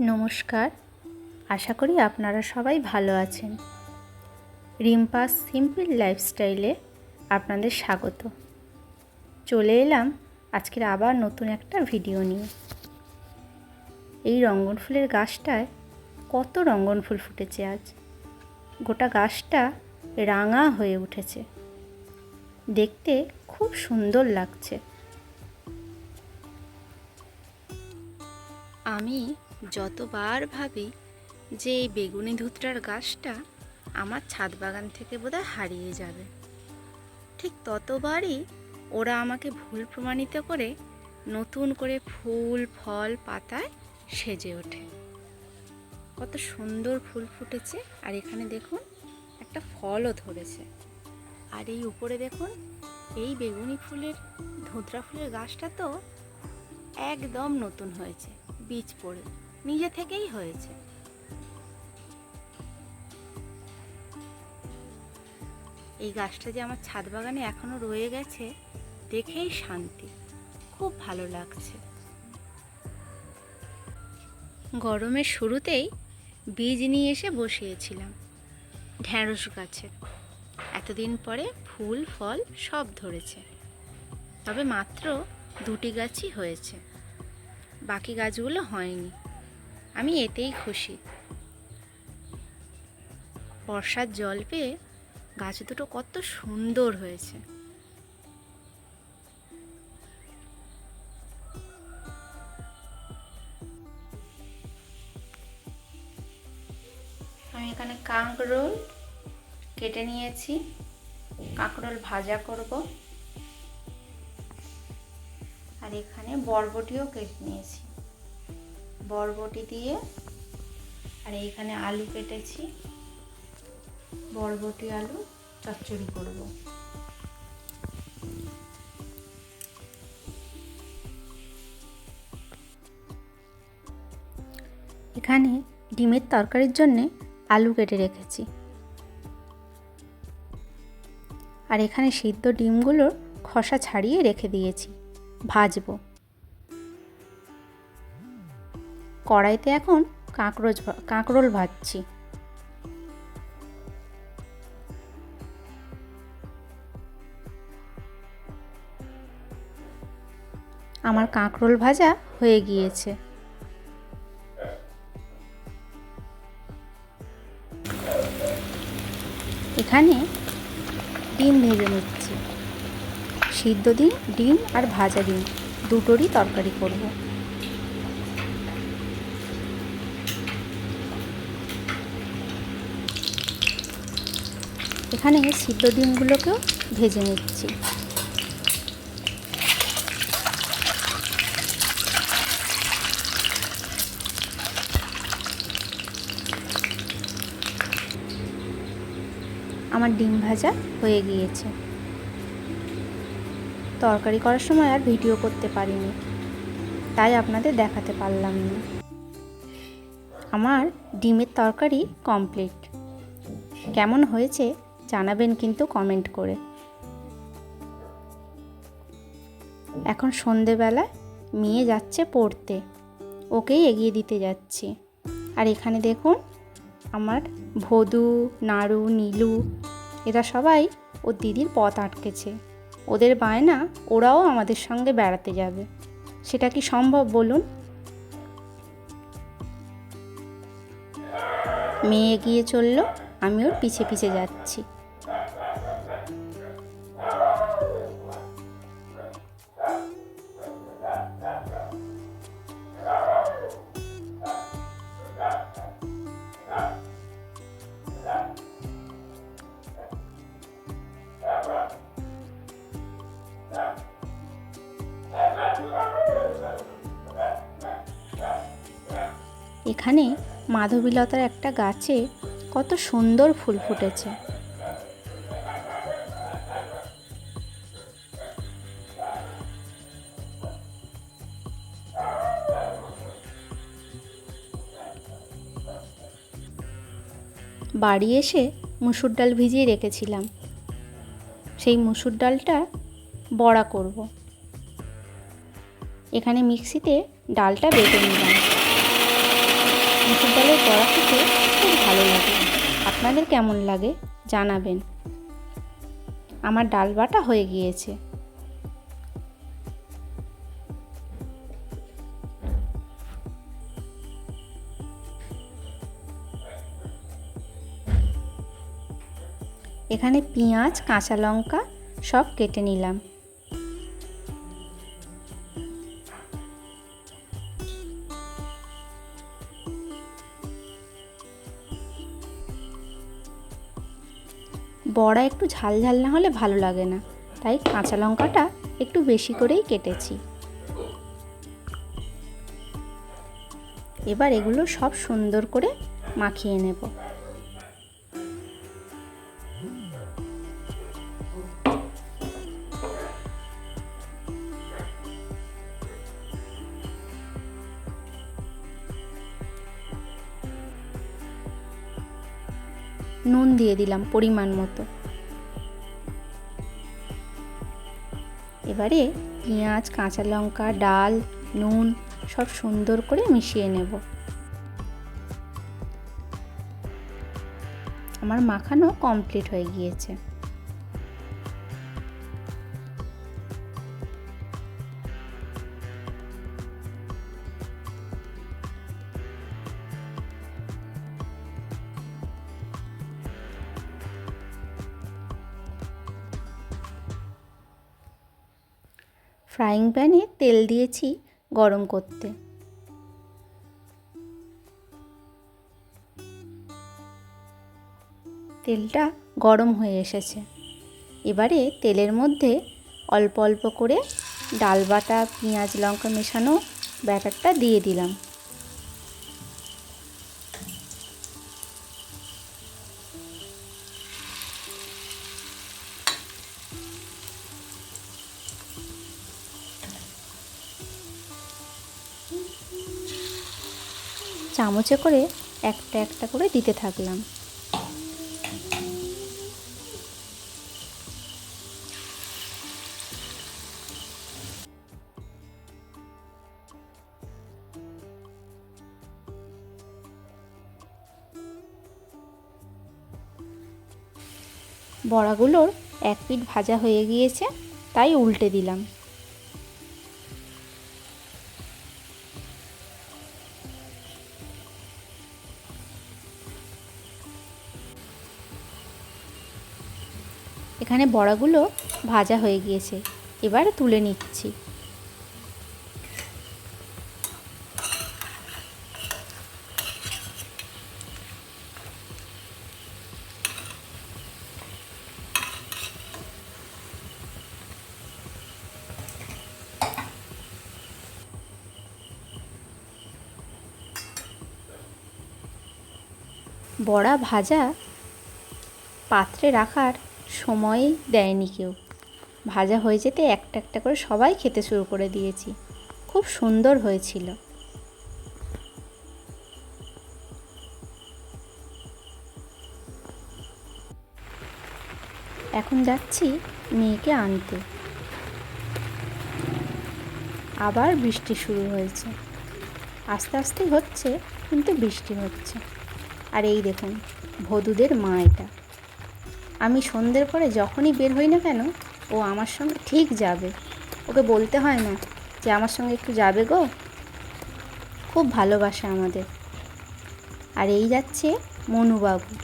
নমস্কার। আশা করি আপনারা সবাই ভালো আছেন। রিম্পাস সিম্পল লাইফস্টাইলে আপনাদের স্বাগত। চলে এলাম আজকের আবার নতুন একটা ভিডিও নিয়ে। এই রঙ্গন ফুলের গাছটায় কত রঙ্গন ফুল ফুটেছে আজ। গোটা গাছটা রাঙা হয়ে উঠেছে। দেখতে খুব সুন্দর লাগছে। আমি যতবার ভাবি যে এই বেগুনি ধুতরার গাছটা আমার ছাদ বাগান থেকে বোধহয় হারিয়ে যাবে, ঠিক ততবারই ওরা আমাকে ভুল প্রমাণিত করে নতুন করে ফুল, ফল, পাতায় সেজে ওঠে। কত সুন্দর ফুল ফুটেছে, আর এখানে দেখুন একটা ফলও ধরেছে। আর এই উপরে দেখুন, এই বেগুনি ফুলের, ধুতরা ফুলের গাছটা তো একদম নতুন হয়েছে, বীজ পড়ে। নিজে থেকেই হয়েছে। এই গাছটা যে আমার ছাদ বাগানে এখনও রয়ে গেছে, দেখেই শান্তি। খুব ভালো লাগছে। গরমের শুরুতেই বীজ নিয়ে এসে বসিয়েছিলাম ঢ্যাঁড়স গাছে। এতদিন পরে ফুল, ফল সব ধরেছে। তবে মাত্র দুটি গাছই হয়েছে। বাকি গাছগুলো হয়নি। আমি এতেই খুশি। বর্ষার জল পেয়ে গাছ দুটো কত সুন্দর হয়েছে। আমি এখানে কাঁকরোল কেটে নিয়েছি। কাঁকরোল ভাজা করব। আর এখানে বরবটিও কেটে নিয়েছি। বরবটি দিয়ে, আর এইখানে আলু কেটেছি। বরবটি, আলু, চচ্চড়ি করব। এখানে ডিমের তরকারির জন্যে আলু কেটে রেখেছি। আর এখানে সিদ্ধ ডিমগুলোর খসা ছাড়িয়ে রেখে দিয়েছি। ভাজবো। কড়াইতে এখন কাঁকরোজ কাঁকরোল ভাজছি। আমার কাঁকরোল ভাজা হয়ে গিয়েছে। এখানে ডিম ভেজে নিচ্ছি। সিদ্ধ ডিম ডিম আর ভাজা ডিম, দুটোরই তরকারি করব। এখানে সিদ্ধ ডিমগুলোকেও ভেজে নিচ্ছি। আমার ডিম ভাজা হয়ে গিয়েছে। তরকারি করার সময় আর ভিডিও করতে পারিনি, তাই আপনাদের দেখাতে পারলাম না। আমার ডিমের তরকারি কমপ্লিট। কেমন হয়েছে জানাবেন কিন্তু কমেন্ট করে। এখন সন্ধেবেলায় মেয়ে যাচ্ছে পড়তে। ওকেই এগিয়ে দিতে যাচ্ছি। আর এখানে দেখুন, আমার ভদু নাড়ু নীলু, এরা সবাই ওর দিদির পথ আটকেছে। ওদের বায়না ওরাও আমাদের সঙ্গে বেড়াতে যাবে। সেটা কি সম্ভব বলুন? মেয়ে এগিয়ে চলল, আমি ওর পিছে পিছে যাচ্ছি। এখানে মাধবীলতার একটা গাছে কত সুন্দর ফুল ফুটেছে। বাড়ি এসে মুসুর ডাল ভিজিয়ে রেখেছিলাম। সেই মুসুর ডালটা বড়া করব। এখানে মিক্সিতে ডালটা বেটে নিলাম। মুসুর বড়া খেতে খুব ভালো লাগে। আপনাদের কেমন লাগে? জানাবেন। আমার ডাল বাটা হয়ে গিয়েছে। এখানে পেঁয়াজ, কাঁচা লঙ্কা সব কেটে নিলাম। বড়া একটু ঝাল ঝাল না হলে ভালো লাগে না। তাই কাঁচা লঙ্কাটা একটু বেশি করেই কেটেছি। এবার এগুলো সব সুন্দর করে মাখিয়ে নেব। নুন দিয়ে দিলাম পরিমাণ মতো। এবারে পেঁয়াজ, কাঁচা লঙ্কা, ডাল, নুন সব সুন্দর করে মিশিয়ে নেব। আমার মাখানো কমপ্লিট হয়ে গিয়েছে। ফ্রাইং প্যানে তেল দিয়েছি গরম করতে। তেলটা গরম হয়ে এসেছে। এবারে তেলের মধ্যে অল্প অল্প করে ডাল বাটা, পেঁয়াজ, লঙ্কা মেশানো ব্যাটারটা দিয়ে দিলাম। চামচে করে একটা একটা করে দিতে থাকলাম। বড়াগুলোর এক পিঠ ভাজা হয়ে গিয়েছে, তাই উল্টে দিলাম। এখানে বড়াগুলো ভাজা হয়ে গিয়েছে। এবার তুলে নিচ্ছি। বড়া ভাজা পাত্রে রাখার সময় দেয়নি কেউ। ভাজা হয়ে যেতে একটা একটা করে সবাই খেতে শুরু করে দিয়েছি। খুব সুন্দর হয়েছিল। এখন যাচ্ছি মেয়েকে আনতে। আবার বৃষ্টি শুরু হয়েছে। আস্তে আস্তে হচ্ছে, কিন্তু বৃষ্টি হচ্ছে। আর এই দেখুন, ভদুদের মা এটা। আমি সন্ধ্যের পরে যখনই বের হই না কেন, ও আমার সঙ্গে ঠিক যাবে। ওকে বলতে হয় না যে আমার সঙ্গে একটু যাবে গো। খুব ভালোবাসে আমাদের। আর এই যাচ্ছে মনুবাবু।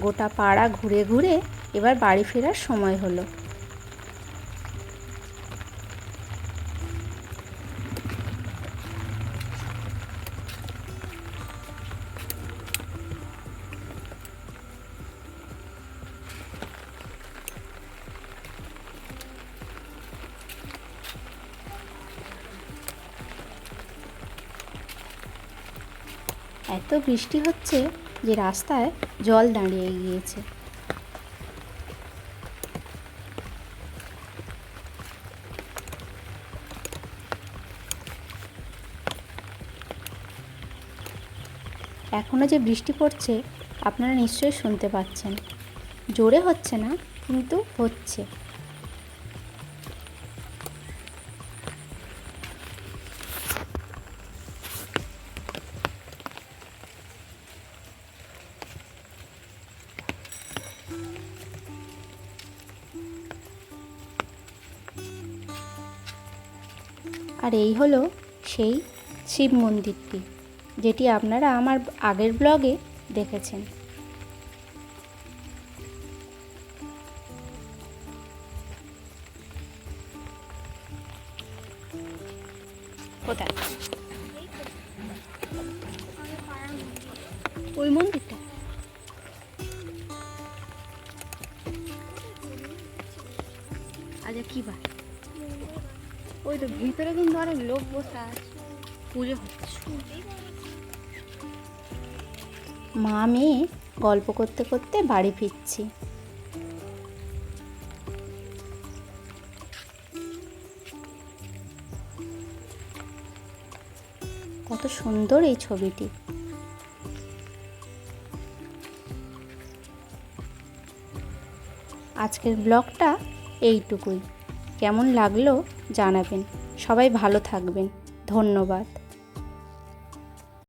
গোটা পাড়া ঘুরে ঘুরে এবার বাড়ি ফেরার সময় হলো। এত বৃষ্টি হচ্ছে যে রাস্তায় জল দাঁড়িয়ে গিয়েছে। এখনও যে বৃষ্টি পড়ছে, আপনারা নিশ্চয়ই শুনতে পাচ্ছেন। জোরে হচ্ছে না, কিন্তু হচ্ছে। আর এই হলো সেই শিব মন্দিরটি যেটি আপনারা আমার আগের ব্লগে দেখেছেন। কোথায়? ওই মন্দিরটা। আচ্ছা কি বার? ওই তো ভিতরে কিন্তু অনেক লোক বসে আছে। পুজো মা মেয়ে গল্প করতে করতে বাড়ি ফিরছি। কত সুন্দর এই ছবিটি। আজকের ব্লগটা এইটুকুই। কেমন লাগল জানাবেন। সবাই ভালো থাকবেন। ধন্যবাদ।